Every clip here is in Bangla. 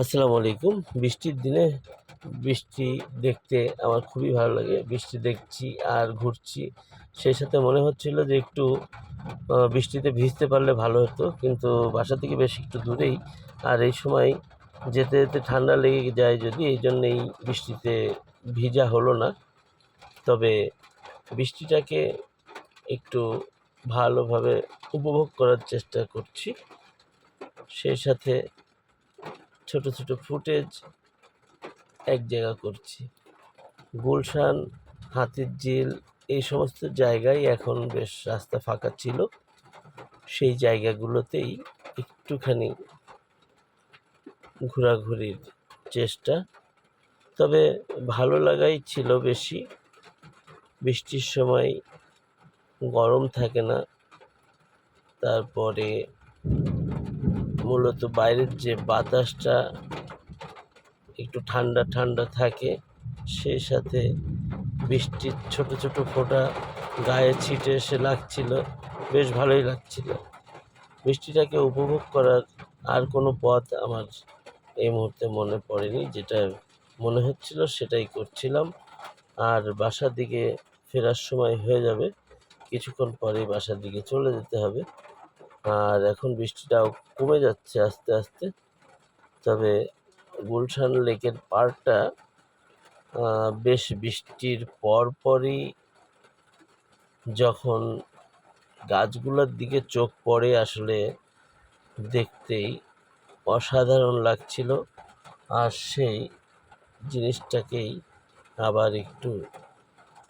আসসালামু আলাইকুম। বৃষ্টির দিনে বৃষ্টি দেখতে আমার খুবই ভালো লাগে। বৃষ্টি দেখছি আর ঘুরছি। সেই সাথে মনে হচ্ছিল যে একটু বৃষ্টিতে ভিজতে পারলে ভালো হতো, কিন্তু বাসা থেকে বেশ একটু দূরেই। আর এই সময় যেতে যেতে ঠান্ডা লেগে যায় যদি, এই জন্যেই বৃষ্টিতে ভিজা হলো না। তবে বৃষ্টিটাকে একটু ভালোভাবে উপভোগ করার চেষ্টা করছি। সেই সাথে ছোট ছোট ফুটেজ এক জায়গা করছি। গুলশান, হাতির ঝিল, এই সমস্ত জায়গায় এখন বেশ রাস্তা ফাঁকা ছিল। সেই জায়গাগুলোতেই একটুখানি ঘোরাঘুরির চেষ্টা। তবে ভালো লাগাই ছিল বেশি। বৃষ্টির সময় গরম থাকে না। তারপরে মূলত বাইরের যে বাতাসটা একটু ঠান্ডা ঠান্ডা থাকে, সেই সাথে বৃষ্টির ছোট ছোট ফোঁটা গায়ে ছিটে এসে লাগছিল, বেশ ভালোই লাগছিল। বৃষ্টিটাকে উপভোগ করার আর কোনো পথ আমার এই মুহূর্তে মনে পড়েনি। যেটা মনে হচ্ছিল সেটাই করছিলাম। আর বাসার দিকে ফেরার সময় হয়ে যাবে, কিছুক্ষণ পরেই বাসার দিকে চলে যেতে হবে। আর এখন বৃষ্টিটাও কমে যাচ্ছে আস্তে আস্তে। তবে গুলশান লেকের পাড়টা বেশ বৃষ্টির পর পরই যখন গাছগুলোর দিকে চোখ পড়ে আসলে দেখতেই অসাধারণ লাগছিল। আর সেই জিনিসটাকেই আবার একটু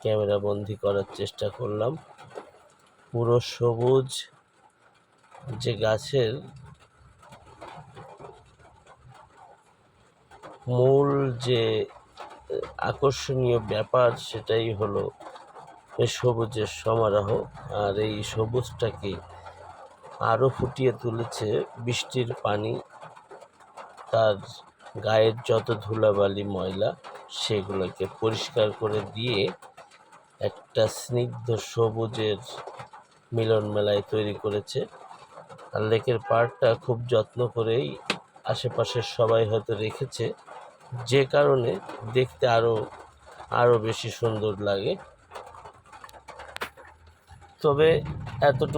ক্যামেরা বন্দি করার চেষ্টা করলাম। পুরো সবুজ যে গাছের মূল যে আকর্ষণীয় ব্যাপার সেটাই হলো সবুজের সমারোহ। আর এই সবুজটাকে আরও ফুটিয়ে তুলেছে বৃষ্টির পানি। তার গায়ের যত ধুলাবালি ময়লা সেগুলোকে পরিষ্কার করে দিয়ে একটা স্নিগ্ধ সবুজের মিলন মেলায় তৈরি করেছে। আর লেকের পাড়টা খুব যত্ন করেই আশেপাশের সবাই হয়তো রেখেছে। যে কারণে দেখতে আরও আরও বেশি সুন্দর লাগে। তবে এতটুকু